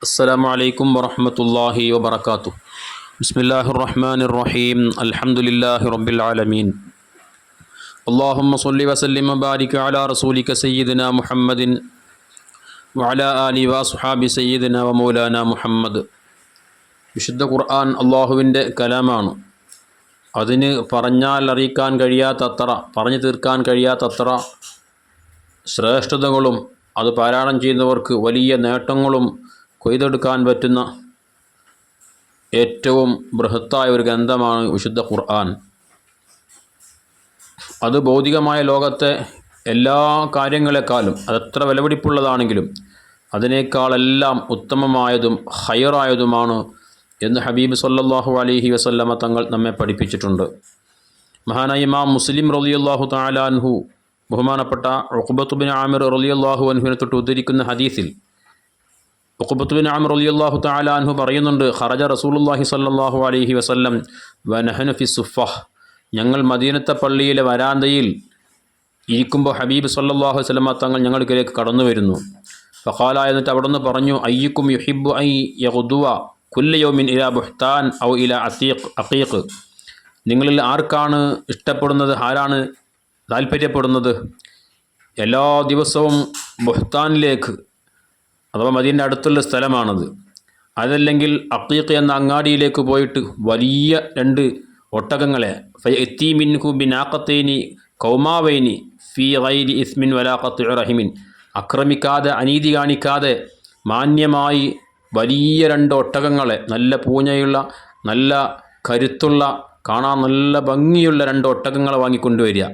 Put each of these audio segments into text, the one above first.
السلام عليكم ورحمة الله وبركاته بسم الله الرحمن الرحيم الحمد لله رب العالمين اللهم صل وسلم وبارك على رسولك سيدنا محمد وعلى آله وأصحاب سيدنا ومولانا محمد വിശുദ്ധ ഖുർആൻ അള്ളാഹുവിൻ്റെ കലാമാണ് അതിന് പറഞ്ഞാൽ അറിയിക്കാൻ കഴിയാത്തത്ര പറഞ്ഞു തീർക്കാൻ കഴിയാത്തത്ര ശ്രേഷ്ഠതകളും അത് പാരായണം ചെയ്യുന്നവർക്ക് വലിയ നേട്ടങ്ങളും കൊയ്തെടുക്കാൻ പറ്റുന്ന ഏറ്റവും ബൃഹത്തായ ഒരു ഗ്രന്ഥമാണ് വിശുദ്ധ ഖുർആൻ. അത് ഭൗതികമായ ലോകത്തെ എല്ലാ കാര്യങ്ങളെക്കാളും അതെത്ര വിലപിടിപ്പുള്ളതാണെങ്കിലും അതിനേക്കാളെല്ലാം ഉത്തമമായതും ഹയറായതുമാണ് എന്ന് ഹബീബ് സല്ലാഹു അലഹി വസല്ലമ തങ്ങൾ നമ്മെ പഠിപ്പിച്ചിട്ടുണ്ട്. മഹാനായ ഇമാം മുസ്ലിം റളിയല്ലാഹു താലാൻഹു ബഹുമാനപ്പെട്ട ഉഖബത്തുബിൻ ആമിർ റളിയല്ലാഹു അൻഹുവിനെ തൊട്ട് ഉദ്ധരിക്കുന്ന ഹദീസിൽ ഉഖബത്തുബിൻ അലി അള്ളാഹു താലാൻഹു പറയുന്നുണ്ട് ഖറജ റസൂലുള്ളാഹി സല്ലാഹു അലൈഹി വസല്ലം വനഹനുഫി സുഫഹ്. ഞങ്ങൾ മദീനത്തെ പള്ളിയിലെ വരാന്തയിൽ ഇരിക്കുമ്പോൾ ഹബീബ് സല്ലാഹു വസ്ലമ തങ്ങൾ ഞങ്ങൾക്കിലേക്ക് കടന്നു വരുന്നു. ഫഖാല എന്നിട്ട് അവിടെ നിന്ന് പറഞ്ഞു അയ്യക്കും യുഹിബു ഐ യഹുദുവ കുല്ലയോമിൻ ഇല ബുഹ്താൻ ഔ ഇല അത്തീഖ് അഖീഖ് നിങ്ങളിൽ ആർക്കാണ് ഇഷ്ടപ്പെടുന്നത് ആരാണ് താല്പര്യപ്പെടുന്നത്? എല്ലാ ദിവസവും ബുഹ്താനിലേക്ക് അഥവാ മദീന്റെ അടുത്തുള്ള സ്ഥലമാണത്. അതല്ലെങ്കിൽ അക്കീഖ് എന്ന അങ്ങാടിയിലേക്ക് പോയിട്ട് വലിയ രണ്ട് ഒട്ടകങ്ങളെ എത്തീമിൻഹു ബിനാക്കത്തേനി കൗമാവൈനി ഫി റൈലി ഇസ്മിൻ വലാഖത്ത് റഹിമിൻ. അക്രമിക്കാതെ അനീതി കാണിക്കാതെ മാന്യമായി വലിയ രണ്ട് ഒട്ടകങ്ങളെ നല്ല പൂഞ്ഞയുള്ള നല്ല കരുത്തുള്ള കാണാൻ നല്ല ഭംഗിയുള്ള രണ്ട് ഒട്ടകങ്ങളെ വാങ്ങിക്കൊണ്ടുവരിക.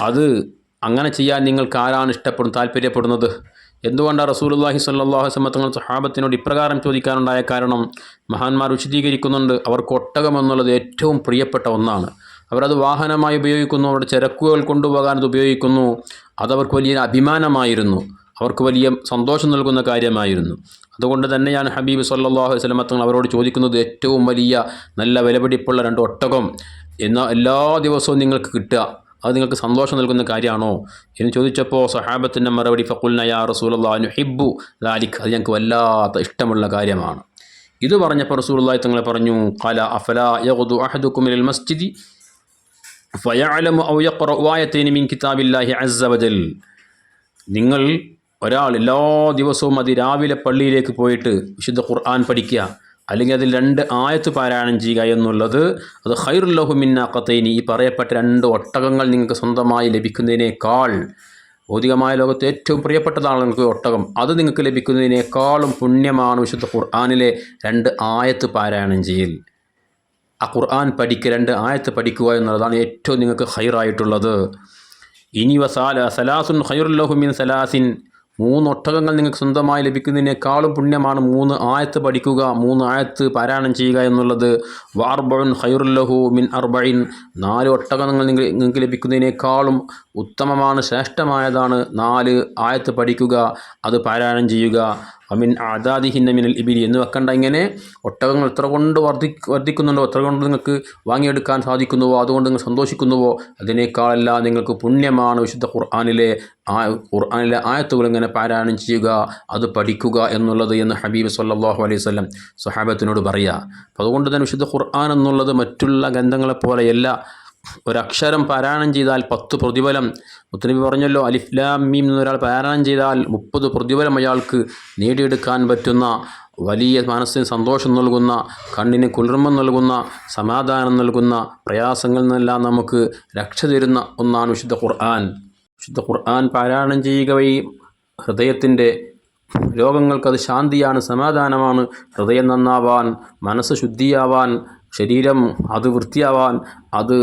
അത് അങ്ങനെ ചെയ്യാൻ നിങ്ങൾക്ക് ആരാണ് ഇഷ്ടപ്പെടും താല്പര്യപ്പെടുന്നത്? എന്തുകൊണ്ടാണ് റസൂലുള്ളാഹി സ്വല്ലല്ലാഹു അലൈഹി വസല്ലം തങ്ങൾ സഹാബത്തിനോട് ഇപ്രകാരം ചോദിക്കാനുണ്ടായ കാരണം? മഹാന്മാർ വിശദീകരിക്കുന്നുണ്ട് അവർക്ക് ഒട്ടകം എന്നുള്ളത് ഏറ്റവും പ്രിയപ്പെട്ട ഒന്നാണ്. അവരത് വാഹനമായി ഉപയോഗിക്കുന്നു അവരുടെ ചരക്കുകൾ കൊണ്ടുപോകാൻ അത് ഉപയോഗിക്കുന്നു. അതവർക്ക് വലിയ അഭിമാനമായിരുന്നു. അവർക്ക് വലിയ സന്തോഷം നൽകുന്ന കാര്യമായിരുന്നു. അതുകൊണ്ട് തന്നെയാണ് ഹബീബ് സല്ലാഹു വസല്ലം അവരോട് ചോദിക്കുന്നത് ഏറ്റവും വലിയ നല്ല വിലപിടിപ്പുള്ള രണ്ട് ഒട്ടകം എന്ന എല്ലാ ദിവസവും നിങ്ങൾക്ക് കിട്ടുക. അത് നിങ്ങൾക്ക് സന്തോഷം നൽകുന്ന കാര്യമാണോ? എന്ന് ചോദിച്ചപ്പോൾ സഹാബത്തിന്റെ മറുപടി ഫക്കുൽനയാ യാ റസൂലല്ലാ ഹിബ്ബു ലാലിഖ് അത് ഞങ്ങൾക്ക് വല്ലാത്ത ഇഷ്ടമുള്ള കാര്യമാണ്. ഇത് പറഞ്ഞപ്പോൾ റസൂലുള്ളാഹി തങ്ങളെ പറഞ്ഞു കല അഫല യഹുദു അഹദു കുമിൽ മസ്ജിദി ഫയഅലമു ഔ യഖറഉ ആയതൈനി മിൻ കിതാബില്ലാഹി അസ്സ നിങ്ങൾ ഒരാൾ എല്ലാ ദിവസവും അതിരാവിലെ പള്ളിയിലേക്ക് പോയിട്ട് വിശുദ്ധ ഖുർആൻ പഠിക്കുക. അല്ലെങ്കിൽ അതിൽ രണ്ട് ആയത്ത് പാരായണം ചെയ്യുക എന്നുള്ളത് അത് ഹൈറുല്ലഹു മിന്നാക്കത്തേനി ഈ പറയപ്പെട്ട രണ്ട് ഒട്ടകങ്ങൾ നിങ്ങൾക്ക് സ്വന്തമായി ലഭിക്കുന്നതിനേക്കാൾ ഭൗതികമായ ലോകത്ത് ഏറ്റവും പ്രിയപ്പെട്ടതാണ് നിങ്ങൾക്ക് ഒട്ടകം. അത് നിങ്ങൾക്ക് ലഭിക്കുന്നതിനേക്കാളും പുണ്യമാണ് വിശുദ്ധ ഖുർആാനിലെ രണ്ട് ആയത്ത് പാരായണം ചെയ്യൽ. ആ ഖുർആൻ പഠിക്കുക രണ്ട് ആയത്ത് പഠിക്കുക എന്നുള്ളതാണ് ഏറ്റവും നിങ്ങൾക്ക് ഹൈറായിട്ടുള്ളത് ഇനി വസാല സലാസുൻ ഹൈറുല്ലഹുമിൻ സലാസിൻ. മൂന്ന് ഒട്ടകങ്ങൾ നിങ്ങൾക്ക് സ്വന്തമായി ലഭിക്കുന്നതിനേക്കാളും പുണ്യമാണ് മൂന്ന് ആയത്ത് പഠിക്കുക. മൂന്ന് ആയത്ത് പാരായണം ചെയ്യുക എന്നുള്ളത് വാർബൺ ഹൈറുല്ലഹു മിൻ അർബൈൻ നാല് ഒട്ടകങ്ങൾ നിങ്ങൾ നിങ്ങൾക്ക് ലഭിക്കുന്നതിനേക്കാളും ഉത്തമമാണ് ശ്രേഷ്ഠമായതാണ് നാല് ആയത്ത് പഠിക്കുക അത് പാരായണം ചെയ്യുക. അമിൻ ആദാദിഹിന്ന മിനൽ ഇബിരി എന്ന് വെക്കണ്ട ഇങ്ങനെ. ഒട്ടകങ്ങൾ എത്ര കൊണ്ട് വർദ്ധി വർദ്ധിക്കുന്നുണ്ടോ എത്ര കൊണ്ട് നിങ്ങൾക്ക് വാങ്ങിയെടുക്കാൻ സാധിക്കുന്നുവോ അതുകൊണ്ട് നിങ്ങൾ സന്തോഷിക്കുന്നുവോ അതിനേക്കാളെല്ലാം നിങ്ങൾക്ക് പുണ്യമാണ് വിശുദ്ധ ഖുർആാനിലെ ആ ഖുർആാനിലെ ആയത്തുകൾ ഇങ്ങനെ പാരായണം ചെയ്യുക അത് പഠിക്കുക എന്നുള്ളത് എന്ന് ഹബീബ് സല്ലാഹു അലൈഹി വല്ലം സുഹാബത്തിനോട് പറയുക അതുകൊണ്ട് തന്നെ വിശുദ്ധ ഖുർആൻ എന്നുള്ളത് മറ്റുള്ള ഗ്രന്ഥങ്ങളെപ്പോലെയല്ല ഒരക്ഷരം പാരായണം ചെയ്താൽ പത്ത് പ്രതിഫലം. മുത്തനബി പറഞ്ഞല്ലോ അലിഫ്ലാം മീം എന്നൊരാൾ പാരായണം ചെയ്താൽ മുപ്പത് പ്രതിഫലം അയാൾക്ക് നേടിയെടുക്കാൻ പറ്റുന്ന വലിയ മനസ്സിന് സന്തോഷം നൽകുന്ന കണ്ണിന് കുളിർമ നൽകുന്ന സമാധാനം നൽകുന്ന പ്രയാസങ്ങളിൽ നിന്നെല്ലാം നമുക്ക് രക്ഷ തരുന്ന ഒന്നാണ് വിശുദ്ധ ഖുർആൻ. വിശുദ്ധ ഖുർആൻ പാരായണം ചെയ്യുക വഴി ഹൃദയത്തിന്റെ രോഗങ്ങൾക്കത് ശാന്തിയാണ് സമാധാനമാണ്. ഹൃദയം നന്നാവാൻ മനസ്സ് ശുദ്ധിയാവാൻ ശരീരം അത് വൃത്തിയാവാൻ അത്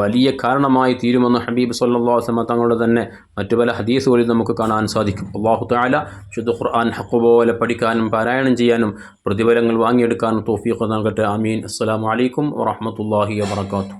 വലിയ കാരണമായി തീരുമെന്ന് ഹബീബ് സല്ലാ വസ്ലമ തങ്ങളുടെ തന്നെ മറ്റു പല ഹദീസുകളിൽ നമുക്ക് കാണാൻ സാധിക്കും. അള്ളാഹു താല ശുദ്ധ ഖുർആൻ ഹക്ക് പോലെ പഠിക്കാനും പാരായണം ചെയ്യാനും പ്രതിഫലങ്ങൾ വാങ്ങിയെടുക്കാനും തോഫീഖ് നൽകട്ടെ. അമീൻ അസ്സാം വലൈക്കും വാഹമത്തല്ലാഹി വാത്തു